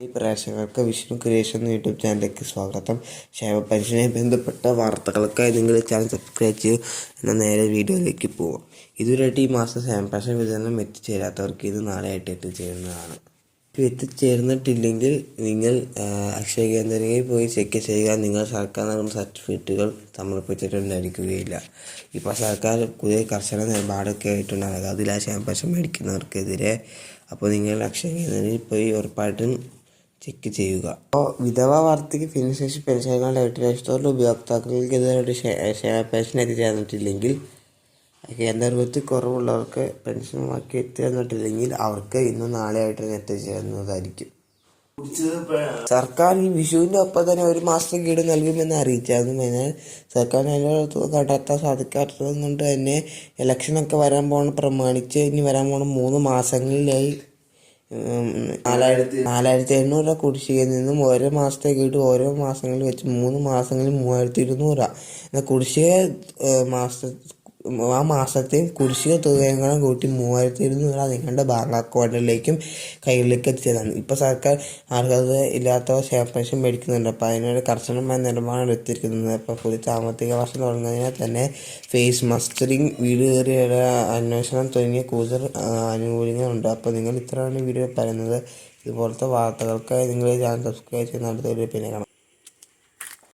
ഈ പ്രേക്ഷകർക്ക് Vishnu creation YouTube ചാനലിലേക്ക് സ്വാഗതം. ക്ഷേമ പെൻഷനുമായി ബന്ധപ്പെട്ട വാർത്തകൾക്കായി നിങ്ങൾ ചാനൽ സബ്സ്ക്രൈബ് ചെയ്യൂ. എന്ന നേരെ വീഡിയോയിലേക്ക് പോവാം. ഇതുവരെയായിട്ട് ഈ മാസം ക്ഷേമ പെൻഷൻ വിതരണം എത്തിച്ചേരാത്തവർക്ക് ഇത് നാളെയായിട്ട് എത്തിച്ചേരുന്നതാണ്. എത്തിച്ചേർന്നിട്ടില്ലെങ്കിൽ നിങ്ങൾ അക്ഷയ കേന്ദ്രങ്ങളിൽ പോയി ചെക്ക് ചെയ്യുക. നിങ്ങൾ സർക്കാർ നൽകുന്ന സർട്ടിഫിക്കറ്റുകൾ സമർപ്പിച്ചിട്ടുണ്ടായിരിക്കുകയില്ല. ഇപ്പോൾ സർക്കാർ പുതിയ കർശന നിലപാടൊക്കെ ആയിട്ടുണ്ടാകുക അതിൽ ആ മേടിക്കുന്നവർക്കെതിരെ. അപ്പോൾ നിങ്ങൾ അക്ഷയ കേന്ദ്രങ്ങളിൽ പോയി ഉറപ്പായിട്ടും ചെക്ക് ചെയ്യുക. അപ്പോൾ വിധവ വാർത്തയ്ക്ക് ഭിന്നശേഷി പെൻഷനുകളുടെ എട്ട് ലക്ഷത്തോളം ഉപയോക്താക്കൾക്കെതിരെ ക്ഷേമ പെൻഷൻ എത്തിച്ചേർന്നിട്ടില്ലെങ്കിൽ കേന്ദ്രത്തിൽ കുറവുള്ളവർക്ക് പെൻഷൻ ബാക്കി എത്തിച്ചേർന്നിട്ടില്ലെങ്കിൽ അവർക്ക് ഇന്ന് നാളെ ആയിട്ട് എത്തിച്ചേരുന്നതായിരിക്കും. സർക്കാർ ഈ വിഷുവിന്റെ ഒപ്പം തന്നെ ഒരു മാസത്തെ ഗീഡ് നൽകുമെന്ന് അറിയിച്ചായിരുന്നു. എന്നാൽ സർക്കാർ അതിന്റെ കണ്ടെത്താൻ സാധിക്കാത്തതുകൊണ്ട് തന്നെ ഇലക്ഷനൊക്കെ വരാൻ പോണ പ്രമാണിച്ച് ഇനി വരാൻ പോണ മൂന്ന് മാസങ്ങളിലായി നാലായിരത്തി നാലായിരത്തി എണ്ണൂറ് രൂപ കുടിശ്ശികയിൽ നിന്നും ഓരോ മാസത്തേക്ക് ഇട്ട് ഓരോ മാസങ്ങളിൽ വെച്ച് മൂന്ന് മാസങ്ങളിൽ മൂവായിരത്തി ഇരുന്നൂറ് രൂപ. എന്നാൽ കുടിശ്ശിക മാസ ആ മാസത്തെയും കുടിശ്ശിക തുകയും കൂടെ കൂട്ടി മൂവായിരത്തി ഇരുന്നൂറ് നിങ്ങളുടെ ബാങ്ക് അക്കൗണ്ടിലേക്കും കയ്യിലേക്ക് എത്തിച്ചതാണ് ഇപ്പോൾ സർക്കാർ അർഹത ഇല്ലാത്തവർ ക്ഷേമപെൻഷൻ മേടിക്കുന്നുണ്ട്. അപ്പോൾ അതിനൊരു കർശനമായ നിലപാടാണ് എടുത്തിരിക്കുന്നത് അപ്പോൾ പുതിയ സാമ്പത്തിക വർഷം തുടങ്ങുന്നതിനാൽ തന്നെ ഫേസ് മസ്റ്ററിങ് വീട് കയറിയ അന്വേഷണം തുടങ്ങിയ കൂടുതൽ ആനുകൂല്യങ്ങളുണ്ട്. അപ്പോൾ നിങ്ങൾ ഇത്രയാണ് വീഡിയോ പറയുന്നത്. ഇതുപോലത്തെ വാർത്തകൾക്കായി നിങ്ങൾ ചാനൽ സബ്സ്ക്രൈബ് ചെയ്യുന്ന അടുത്ത വീഡിയോ പിന്നെ കാണാം.